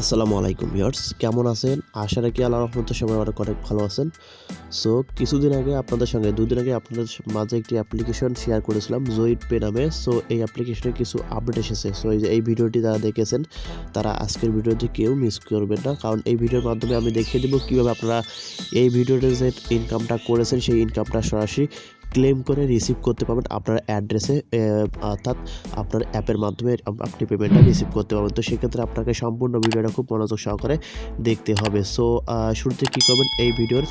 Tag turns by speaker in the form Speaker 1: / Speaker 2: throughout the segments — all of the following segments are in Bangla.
Speaker 1: আসসালামু আলাইকুম ভিউয়ার্স, কেমন আছেন? আশা রাখি আল্লাহ রহমতে সবাই অনেক অনেক ভালো আছেন। সো কিছুদিন আগে আপনাদের সঙ্গে, দুদিন আগে আপনাদের মাঝে একটি অ্যাপ্লিকেশন শেয়ার করেছিলাম জয়িট পে নামে। সো এই অ্যাপ্লিকেশনে কিছু আপডেট এসেছে। সো এই যে এই ভিডিওটি যারা দেখেছেন, তারা আজকের ভিডিওটি কেউ মিস করবেন না। কারণ এই ভিডিওর মাধ্যমে আমি দেখিয়ে দেবো কীভাবে আপনারা এই ভিডিওতে যে ইনকামটা করেছেন, সেই ইনকামটা সরাসরি ক্লেম করে রিসিভ করতে পারবেন আপনার অ্যাড্রেসে অর্থাৎ আপনার অ্যাপের মাধ্যমে আপনি পেমেন্টটা রিসিভ করতে পারবেন। তো সেক্ষেত্রে আপনাকে সম্পূর্ণ ভিডিওটা খুব মনোযোগ সহকারে দেখতে হবে। সো শুরুতে কী করবেন? এই ভিডিওর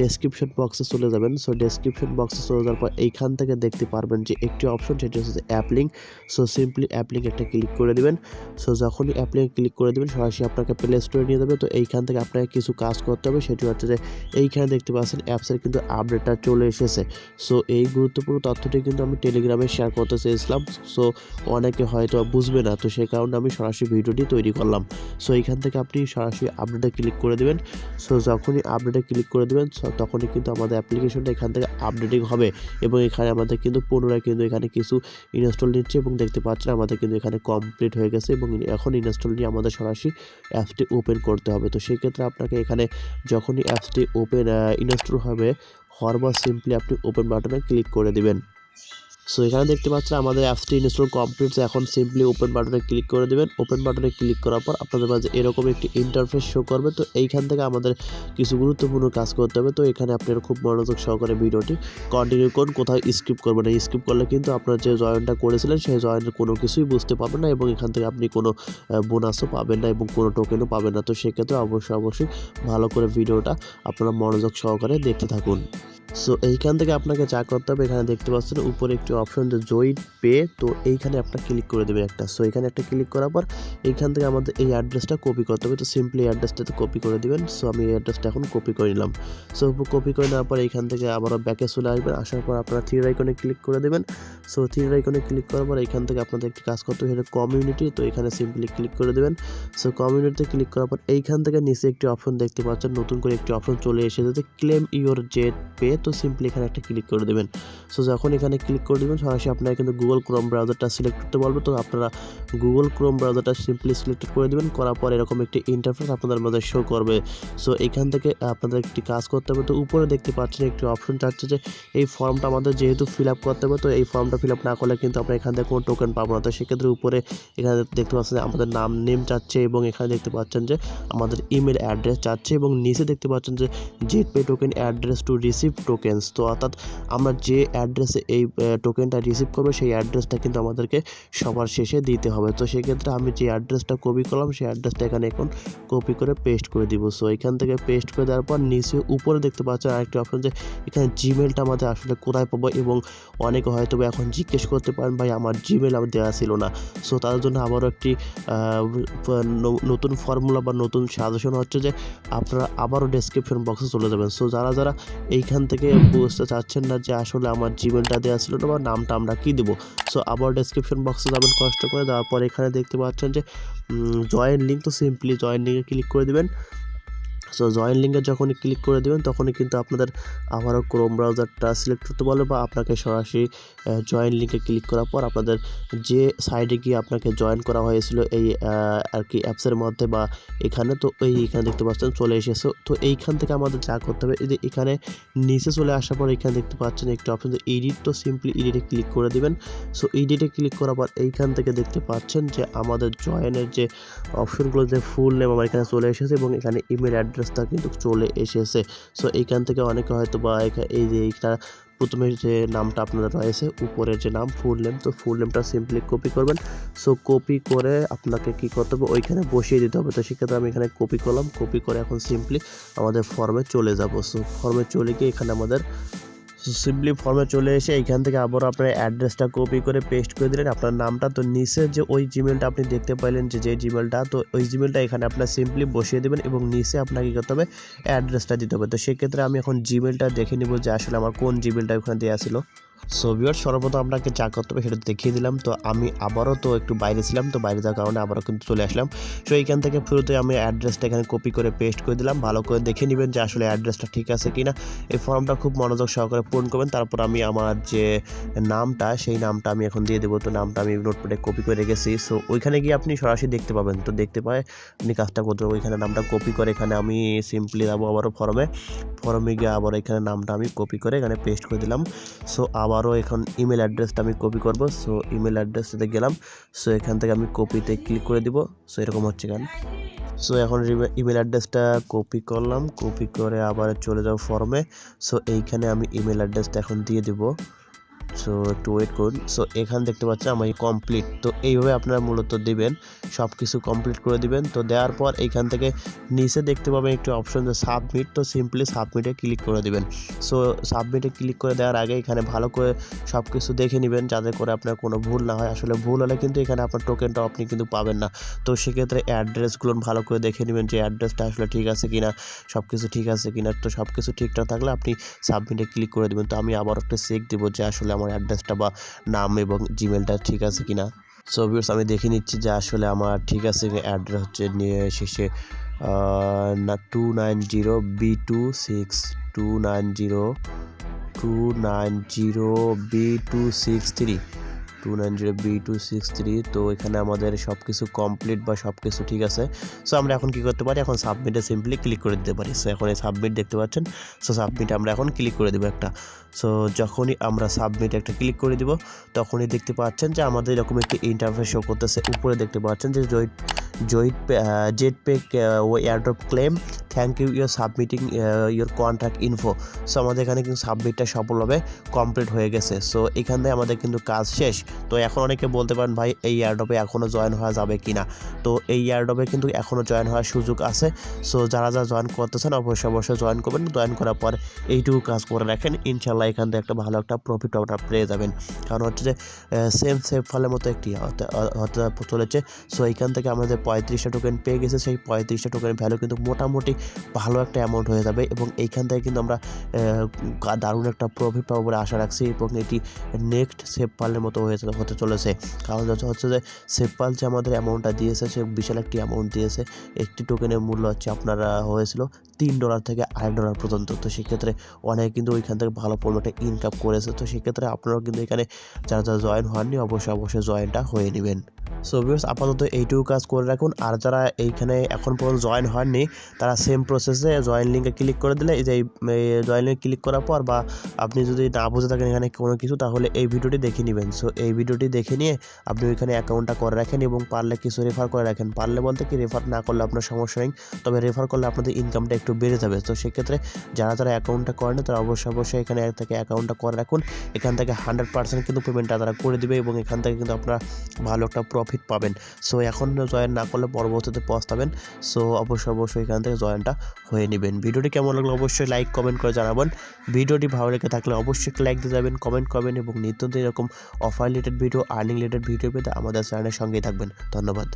Speaker 1: ডেসক্রিপশন বক্সে চলে যাবেন। সো ডেসক্রিপশন বক্সে চলে যাওয়ার পর এইখান থেকে দেখতে পারবেন যে একটি অপশন সেটি হচ্ছে app link so simply app link একটা ক্লিক করে দেবেন। সো যখনই অ্যাপ ক্লিক করে দেবেন, সরাসরি আপনাকে প্লে স্টোরে নিয়ে যাবে। তো এইখান থেকে আপনাকে কিছু কাজ করতে হবে। সেটি হচ্ছে যে এইখানে দেখতে পাচ্ছেন অ্যাপসের কিন্তু আপডেটটা চলে এসেছে। সো এই গুরুত্বপূর্ণ তথ্যটি কিন্তু আমি টেলিগ্রামে শেয়ার করতে চেয়েছিলাম। সো অনেকে হয়তো বুঝবে না। তো সেই কারণে আমি সরাসরি ভিডিওটি তৈরি করলাম। সো এইখান থেকে আপনি সরাসরি আপডেটে ক্লিক করে দেবেন। সো যখনই আপডেটে ক্লিক করে দেবেন তখনই কিন্তু আমাদের অ্যাপ্লিকেশনটা এখান থেকে আপডেটিং হবে। এবং এখানে আমাদের কিন্তু পুনরায় কিন্তু এখানে কিছু ইনস্টল নিচ্ছে এবং দেখতে পাচ্ছেন আমাদের কিন্তু এখানে কমপ্লিট হয়ে গেছে এবং এখন ইনস্টল নিয়ে আমাদের সরাসরি অ্যাপসটি ওপেন করতে হবে। তো সেক্ষেত্রে আপনাকে এখানে যখনই অ্যাপসটি ওপেন ইনস্টল হবে হওয়ার পর সিম্পলি আপনি ওপেন বাটনে ক্লিক করে দিবেন। সো এখানে দেখতে পাচ্ছেন আমাদের অ্যাপসটি ইনস্টল কমপ্লিট এখন সিম্পলি ওপেন বাটনে ক্লিক করে দেবেন। ওপেন বাটনে ক্লিক করার পর আপনাদের মাঝে এরকম একটি ইন্টারফেস শো করবে। তো এইখান থেকে আমাদের কিছু গুরুত্বপূর্ণ কাজ করতে হবে। তো এখানে আপনারা খুব মনোযোগ সহকারে ভিডিওটি কন্টিনিউ করুন, কোথাও স্কিপ করবেন না। স্কিপ করলে কিন্তু আপনারা যে জয়েনটা করেছিলেন, সেই জয়েনের কোনো কিছুই বুঝতে পারবেন না এবং এখান থেকে আপনি কোনো বোনাসও পাবেন না এবং কোনো টোকেনও পাবেন না। তো সেক্ষেত্রে অবশ্যই অবশ্যই ভালো করে ভিডিওটা আপনারা মনোযোগ সহকারে দেখতে থাকুন। সো এইখান থেকে আপনাকে যা করতে হবে, এখানে দেখতে পাচ্ছেন, উপরে একটি অপশন যে জয়েন্ট পে তো এইখানে আপনার ক্লিক করে দেবেন একটা। সো এখানে একটা ক্লিক করার পর, এইখান থেকে আমাদের এই অ্যাড্রেসটা কপি করতে হবে। তো সিম্পলি অ্যাড্রেসটাতে কপি করে দিবেন। সো আমি এই অ্যাড্রেসটা এখন কপি করে নিলাম। সো কপি করে নেওয়ার পর এইখান থেকে আবারও ব্যাকে চলে আসবেন। আসার পর আপনারা থ্রি আইকনে ক্লিক করে দেবেন। সো থ্রি আইকনে ক্লিক করার পর এইখান থেকে আপনাদের একটি কাজ করতে হবে কমিউনিটি তো এখানে সিম্পলি ক্লিক করে দেবেন। সো কমিউনিটিতে ক্লিক করার পর এইখান থেকে নিচে একটি অপশন দেখতে পাচ্ছেন, নতুন করে একটি অপশন চলে এসেছে ক্লেম ইওর জেট পে তো সিম্পলি এখানে একটা ক্লিক করে দেবেন। সো যখন এখানে ক্লিক করে দেবেন, সরাসরি আপনারা কিন্তু গুগল ক্রোম ব্রাউজারটা সিলেক্ট করতে বলবে। তো আপনারা গুগল ক্রোম ব্রাউজারটা সিম্পলি সিলেক্ট করে দেবেন। করার পর এরকম একটি ইন্টারফেস আপনাদের মধ্যে শো করবে। সো এখান থেকে আপনাদের একটি কাজ করতে হবে। তো উপরে দেখতে পাচ্ছেন একটি অপশন চাচ্ছে যে, এই ফর্মটা আমাদের যেহেতু ফিল আপ করতে হবে, তো এই ফর্মটা ফিল আপ না করলে কিন্তু আমরা এখান থেকে কোনো টোকেন পাবো না। তো সেক্ষেত্রে উপরে এখানে দেখতে পাচ্ছেন আমাদের নাম নেম চাচ্ছে এবং এখানে দেখতে পাচ্ছেন যে আমাদের ইমেল অ্যাড্রেস চাচ্ছে এবং নিচে দেখতে পাচ্ছেন যে Jet Pay token address to receive tokens তো অর্থাৎ আমরা যে অ্যাড্রেসে এই টোকেনটা রিসিভ করব, সেই অ্যাড্রেসটা কিন্তু আমাদেরকে সবার শেষে দিতে হবে। তো সেক্ষেত্রে আমি যে অ্যাড্রেসটা কপি করলাম, সেই অ্যাড্রেসটা এখানে এখন কপি করে পেস্ট করে দিব। সো এখান থেকে পেস্ট করে দেওয়ার পর নিচে উপরে দেখতে পাচ্ছেন আরেকটি অপশন যে, এখানে জিমেলটা আমাদের আসলে কোথায় পাবো এবং অনেকে হয়তো এখন জিজ্ঞেস করতে পারেন, ভাই, আমার জিমেল আমার দেওয়া ছিল না। সো তার জন্য আবারও একটি নতুন ফর্মুলা বা নতুন সাজেশন হচ্ছে যে, আপনারা আবারও ডেসক্রিপশন বক্সে চলে যাবেন। সো যারা যারা এইখান থেকে বুঝতে চাচ্ছেন না যে আসলে আমার জিমেলটা দেওয়া ছিল না বা নামটা আমরা কী দেবো। সো আবার ডিসক্রিপশন বক্সে যাবেন, কষ্ট করে। দেওয়ার পর এখানে দেখতে পাচ্ছেন যে জয়েন লিঙ্ক তো সিম্পলি জয়েন লিঙ্কে ক্লিক করে দেবেন। সো জয়েন লিঙ্কে যখনই ক্লিক করে দেবেন, তখনই কিন্তু আপনাদের আবারও ক্রোম ব্রাউজারটা সিলেক্ট করতে বলবে বা আপনাকে সরাসরি জয়েন লিঙ্কে ক্লিক করার পর আপনাদের যে সাইডে গিয়ে আপনাকে জয়েন করা হয়েছিল এই আর কি অ্যাপসের মধ্যে বা এখানে, তো এই এখানে দেখতে পাচ্ছেন চলে এসেছে। তো এইখান থেকে আমাদের যা করতে হবে যে এখানে নিচে চলে আসার পর এখানে দেখতে পাচ্ছেন একটি অপশন এডিট তো সিম্পলি এডিটে ক্লিক করে দিবেন। সো এডিটে ক্লিক করার পর এইখান থেকে দেখতে পাচ্ছেন যে আমাদের জয়েনের যে অপশনগুলো যে ফুল নেম আমার এখানে চলে এসেছে এবং এখানে ইমেল অ্যাড্রেসটা কিন্তু চলে এসেছে। সো এইখান থেকে অনেকে হয়তো বা এই যে এইটা প্রথমে যে নামটা আপনাদের রয়েছে উপরে যে নাম ফুল নেম তো ফুল নেমটা সিম্পলি কপি করবেন। সো কপি করে আপনাকে কি করতে হবে? ওইখানে বসিয়ে দিতে হবে। তো সেক্ষেত্রে আমি এখানে কপি করলাম। কপি করে এখন সিম্পলি আমাদের ফর্মে চলে যাব। সো ফর্মে চলে গিয়ে এখানে আমাদের সিম্পলি ফর্মে চলে এসে এখান থেকে আবার আপনার অ্যাড্রেসটা কপি করে পেস্ট করে দিলেন। আপনার নামটা তো নিচে যে ওই জিমেলটা আপনি দেখতে পাইলেন যে যে জিমেলটা তো ওই জিমেলটা এখানে আপনার সিম্পলি বসিয়ে দেবেন এবং নিচে আপনাকে করতে হবে অ্যাড্রেসটা দিতে হবে। তো সেক্ষেত্রে আমি এখন জিমেলটা দেখে নেব যে আসলে আমার কোন জিমেলটা ওখানে দেওয়া ছিল। সো ভিউয়ার্স সর্বপ্রথম আপনাকে যা করতে হবে সেটা দেখিয়ে দিলাম। তো আমি আবারও তো একটু বাইরে ছিলাম, তো বাইরে যাওয়ার কারণে আবারও কিন্তু চলে আসলাম। সো এইখান থেকে শুরুতে আমি অ্যাড্রেসটা এখানে কপি করে পেস্ট করে দিলাম। ভালো করে দেখে নেবেন যে আসলে অ্যাড্রেসটা ঠিক আছে কিনা। এই ফর্মটা খুব মনোযোগ সহকারে পূরণ করবেন। তারপর আমি আমার যে নামটা, সেই নামটা আমি এখন দিয়ে দেবো। তো নামটা আমি নোটপ্যাডে কপি করে রেখেছি। সো ওইখানে গিয়ে আপনি সরাসরি দেখতে পাবেন। তো দেখতে পায়, আপনি কাজটা করতে হবে ওইখানে নামটা কপি করে এখানে আমি সিম্পলি যাব আবারও ফর্মে ফর্মে গিয়ে আবার এখানে নামটা আমি কপি করে এখানে পেস্ট করে দিলাম। সো আবারও এখন ইমেল অ্যাড্রেসটা আমি কপি করব। সো ইমেল অ্যাড্রেসটাতে গেলাম। সো এখান থেকে আমি কপিতে ক্লিক করে দিব। সো এরকম হচ্ছে কেন সো এখন ইমেল অ্যাড্রেসটা কপি করলাম। কপি করে আবার চলে যাব ফর্মে সো এইখানে আমি ইমেল অ্যাড্রেসটা এখন দিয়ে দিব। সো একটু ওয়েট করুন। সো এখানে দেখতে পাচ্ছেন আমার কমপ্লিট তো, এইভাবে আপনারা মূলত দিবেন সব কিছু কমপ্লিট করে দিবেন। তো, দেওয়ার পর এইখান থেকে নিচে দেখতে পাবেন একটি অপশন যে সাবমিট তো সিম্পলি সাবমিটে ক্লিক করে দিবেন। সো সাবমিটে ক্লিক করে দেওয়ার আগে এখানে ভালো করে সব কিছু দেখে নেবেন, যাতে করে আপনার কোনো ভুল না হয়। আসলে ভুল হলে কিন্তু এখানে আপনার টোকেনটা আপনি কিন্তু পাবেন না। তো, সেক্ষেত্রে অ্যাড্রেসগুলো ভালো করে দেখে নেবেন যে অ্যাড্রেসটা আসলে ঠিক আছে কিনা সব কিছু ঠিক আছে কিনা। তো সব কিছু ঠিকঠাক থাকলে আপনি সাবমিটে ক্লিক করে দেবেন। তো, আমি আবার একটা চেক দেবো যে আসলে আমার অ্যাড্রেসটা বা নাম এবং জিমেলটা ঠিক আছে কি না সো ভিউর্স আমি দেখে নিচ্ছি যে আসলে আমার ঠিক আছে অ্যাড্রেস হচ্ছে নিয়ে শেষে না two nine zero B two six two nine zero two nine zero B two six three two nine zero B two six three তো এখানে আমাদের সব কিছু কমপ্লিট বা সব কিছু ঠিক আছে। সো আমরা এখন কি করতে পারি? এখন সাবমিটে সিম্পলি ক্লিক করে দিতে পারি। সো এখন এই সাবমিট দেখতে পাচ্ছেন? সো সাবমিট আমরা এখন ক্লিক করে দেবো একটা। সো যখনই আমরা সাবমিট একটা ক্লিক করে দিব, তখনই দেখতে পাচ্ছেন যে আমাদের এরকম একটি ইন্টারফেস শো করতেছে। উপরে দেখতে পাচ্ছেন যে joint joint Jet Pay O airdrop claim thank you your submitting your contact info so আমাদের এখানে কিন্তু সাবমিটটা সফলভাবে কমপ্লিট হয়ে গেছে। সো এখান থেকে আমাদের কিন্তু কাজ শেষ। তো, এখন অনেকে বলতে পারেন, ভাই, এই এয়ারড্রপে এখনও জয়েন হওয়া যাবে কি না তো, এই এয়ারড্রপে কিন্তু এখনও জয়েন হওয়ার সুযোগ আছে। সো যারা যারা জয়েন করতেছেন, অবশ্যই অবশ্যই জয়েন করবেন। জয়েন করার পর এইটুকু কাজ করে রাখেন। ইনশাল্লাহ এখান থেকে একটা ভালো একটা প্রফিট আপনারা পেয়ে যাবেন। কারণ হচ্ছে যে সেম সেফ ফলের মতো একটি চলেছে। সো এইখান থেকে আমাদের পঁয়ত্রিশটা টোকেন পেয়ে গেছে। সেই পঁয়ত্রিশটা টোকেন ভ্যালু কিন্তু মোটামুটি ভালো একটা অ্যামাউন্ট হয়ে যাবে এবং এইখান থেকে কিন্তু আমরা দারুণ একটা প্রফিট পাবো বলে আশা রাখছি এবং এটি নেক্সট সেফ পালের মতো হয়ে হতে চলেছে। কারণ হচ্ছে যে সেফ পাল যে আমাদের অ্যামাউন্টটা দিয়েছে, সে বিশাল একটি অ্যামাউন্ট দিয়েছে। একটি টোকেনের মূল্য হচ্ছে আপনারা হয়েছিল তিন ডলার থেকে আড়াই ডলার পর্যন্ত। তো সেক্ষেত্রে অনেকে কিন্তু ওইখান থেকে ভালো পরিমাণে ইনকাম করেছে। তো সেক্ষেত্রে আপনারাও কিন্তু এখানে যারা যারা জয়েন হননি, অবশ্যই অবশ্যই জয়েনটা হয়ে নেবেন। সো ভিউস আপাতত এইটুকু কাজ করে রাখুন। আর যারা এইখানে এখন পর্যন্ত জয়েন হয়নি তারা সেম প্রসেসে জয়েন লিঙ্কে ক্লিক করে দিলে, এই যে জয়েন লিঙ্কে ক্লিক করার পর বা আপনি যদি না বুঝে থাকেন এখানে কোনো কিছু, তাহলে এই ভিডিওটি দেখে নেবেন। সো এই ভিডিওটি দেখে নিয়ে আপনি ওইখানে অ্যাকাউন্টটা করে রাখেন এবং পারলে কিছু রেফার করে রাখেন। পারলে বলতে কি রেফার না করলে আপনার সমস্যা নেই, তবে রেফার করলে আপনাদের ইনকামটা একটু বেড়ে যাবে। তো সেক্ষেত্রে যারা তারা অ্যাকাউন্টটা করেন তারা অবশ্যই অবশ্যই এখানে থেকে অ্যাকাউন্টটা করে রাখুন। এখান থেকে হান্ড্রেড পার্সেন্ট কিন্তু পেমেন্টটা তারা করে দেবে এবং এখান থেকে কিন্তু আপনারা ভালো একটা প্রফিট পাবেন। সো এখন জয়েন না করলে পরবর্তীতে পস্তাবেন। সো অবশ্যই অবশ্যই এখান থেকে জয়েনটা হয়ে নেবেন। ভিডিওটি কেমন লাগল অবশ্যই লাইক কমেন্ট করে জানাবেন। ভিডিওটি ভালো লেগে থাকলে অবশ্যই লাইক দিয়ে যাবেন কমেন্ট করবেন এবং নিত্য এরকম offer related video earning related video পেতে আমাদের চ্যানেলের সঙ্গেই থাকবেন। ধন্যবাদ।